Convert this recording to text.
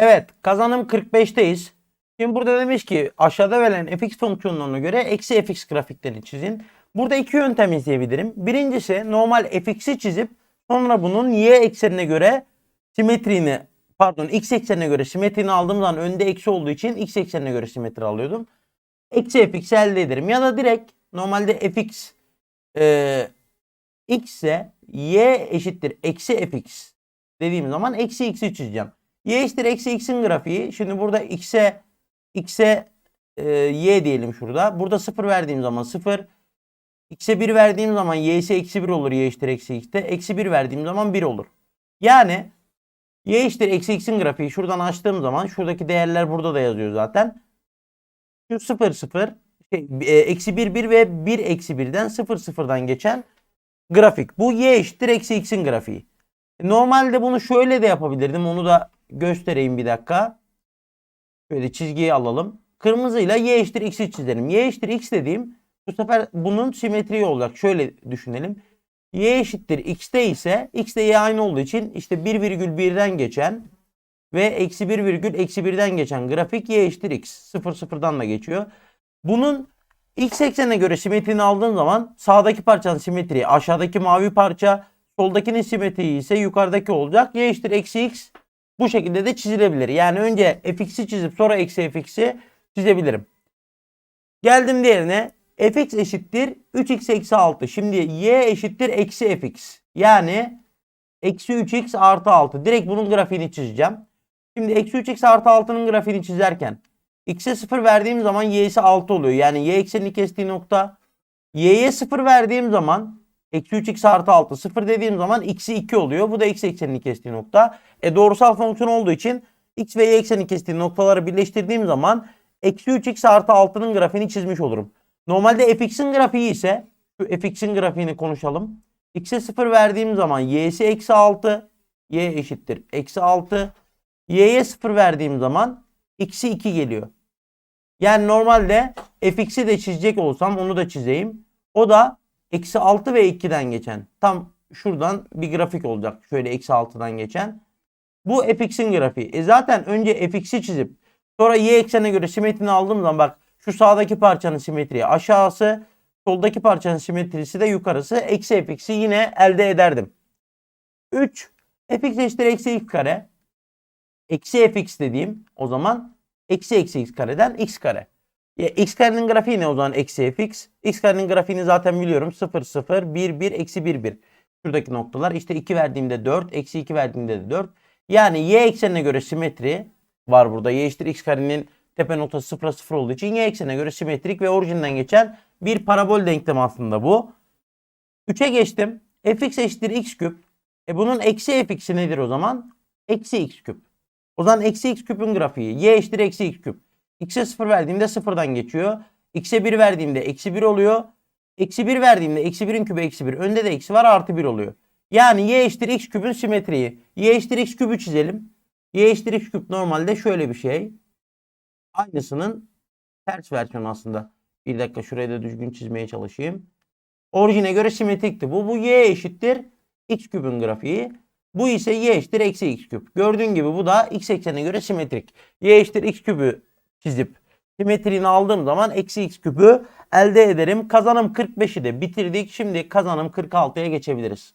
Evet kazanım 45'teyiz. Şimdi burada demiş ki aşağıda verilen fx fonksiyonlarına göre eksi fx grafiklerini çizin. Burada iki yöntem izleyebilirim. Birincisi normal fx'i çizip sonra bunun y eksenine göre simetriğini pardon x eksenine göre simetrini aldığım zaman önde eksi olduğu için x eksenine göre simetri alıyordum. Eksi fx elde ederim. Ya da direkt normalde fx e, x ise y eşittir eksi fx dediğim zaman eksi x'i çizeceğim. Y eşittir eksi x'in grafiği. Şimdi burada x'e x'e e, y diyelim şurada. Burada 0 verdiğim zaman 0. X'e 1 verdiğim zaman y ise eksi 1 olur y eşittir eksi x'te. Eksi 1 verdiğim zaman 1 olur. Yani y eşittir eksi x'in grafiği şuradan açtığım zaman şuradaki değerler burada da yazıyor zaten. Şu 0 0 şey, e, eksi 1 1 ve 1 eksi 1'den 0 0'dan geçen grafik. Bu y eşittir eksi x'in grafiği. Normalde bunu şöyle de yapabilirdim. Onu da göstereyim bir dakika. Şöyle çizgiyi alalım. Kırmızıyla y eşittir x'i çizelim. Y eşittir x dediğim bu sefer bunun simetriği olacak. Şöyle düşünelim. Y eşittir x'te ise x de y aynı olduğu için işte 1 virgül 1'den geçen ve eksi 1 virgül eksi 1'den geçen grafik y eşittir x. 0 0'dan da geçiyor. Bunun x eksenine göre simetrini aldığın zaman sağdaki parçanın simetriği aşağıdaki mavi parça soldakinin simetriği ise yukarıdaki olacak. Y eşittir eksi x bu şekilde de çizilebilir. Yani önce fx'i çizip sonra eksi fx'i çizebilirim. Geldim diğerine fx eşittir 3x eksi 6. Şimdi y eşittir eksi fx. Yani eksi 3x artı 6. Direkt bunun grafiğini çizeceğim. Şimdi eksi 3x artı 6'nın grafiğini çizerken x'e 0 verdiğim zaman y'si 6 oluyor. Yani y eksenini kestiği nokta. y'ye 0 verdiğim zaman eksi 3x artı 6 0 dediğim zaman x'i 2 oluyor. Bu da x eksenini kestiği nokta. E doğrusal fonksiyon olduğu için x ve y eksenini kestiği noktaları birleştirdiğim zaman eksi 3x artı 6'nın grafiğini çizmiş olurum. Normalde fx'in grafiği ise şu fx'in grafiğini konuşalım. x'e 0 verdiğim zaman y'si eksi 6 y eşittir eksi 6 y'ye 0 verdiğim zaman x'i 2 geliyor. Yani normalde fx'i de çizecek olsam onu da çizeyim. O da eksi 6 ve 2'den geçen. Tam şuradan bir grafik olacak. Şöyle eksi 6'dan geçen. Bu fx'in grafiği. E zaten önce fx'i çizip sonra y eksenine göre simetrini aldığım zaman bak şu sağdaki parçanın simetriği aşağısı soldaki parçanın simetrisi de yukarısı. Eksi fx'i yine elde ederdim. 3 fx eşittir eksi x kare. Eksi fx dediğim o zaman eksi eksi x kareden x kare. Ya, x karenin grafiği ne o zaman eksi fx? x karenin grafiğini zaten biliyorum. 0 0 1 1 eksi 1 1. Şuradaki noktalar işte 2 verdiğimde 4 eksi 2 verdiğimde de 4. Yani y eksenine göre simetri var burada. y eşittir x karenin tepe noktası 0 0 olduğu için y eksenine göre simetrik ve orijinden geçen bir parabol denklemi aslında bu. 3'e geçtim. fx eşittir x küp. E bunun eksi fx'i nedir o zaman? Eksi x küp. O zaman eksi x küpün grafiği. y eşittir eksi x küp. X'e 0 verdiğimde 0'dan geçiyor. x'e 1 verdiğimde eksi 1 oluyor. Eksi 1 verdiğimde eksi 1'in küpü eksi 1. Önde de eksi var artı 1 oluyor. Yani y eşittir x küpün simetriği. y eşittir x küpü çizelim. y eşittir x küp normalde şöyle bir şey. Aynısının ters versiyonu aslında. Bir dakika şurayı da düzgün çizmeye çalışayım. Orijine göre simetrikti. Bu, bu y eşittir x küpün grafiği. Bu ise y eşittir eksi x küp. Gördüğün gibi bu da x eksenine göre simetrik. y eşittir x küpü çizip simetriğini aldığım zaman eksi x küpü elde ederim. Kazanım 45'i de bitirdik. Şimdi kazanım 46'ya geçebiliriz.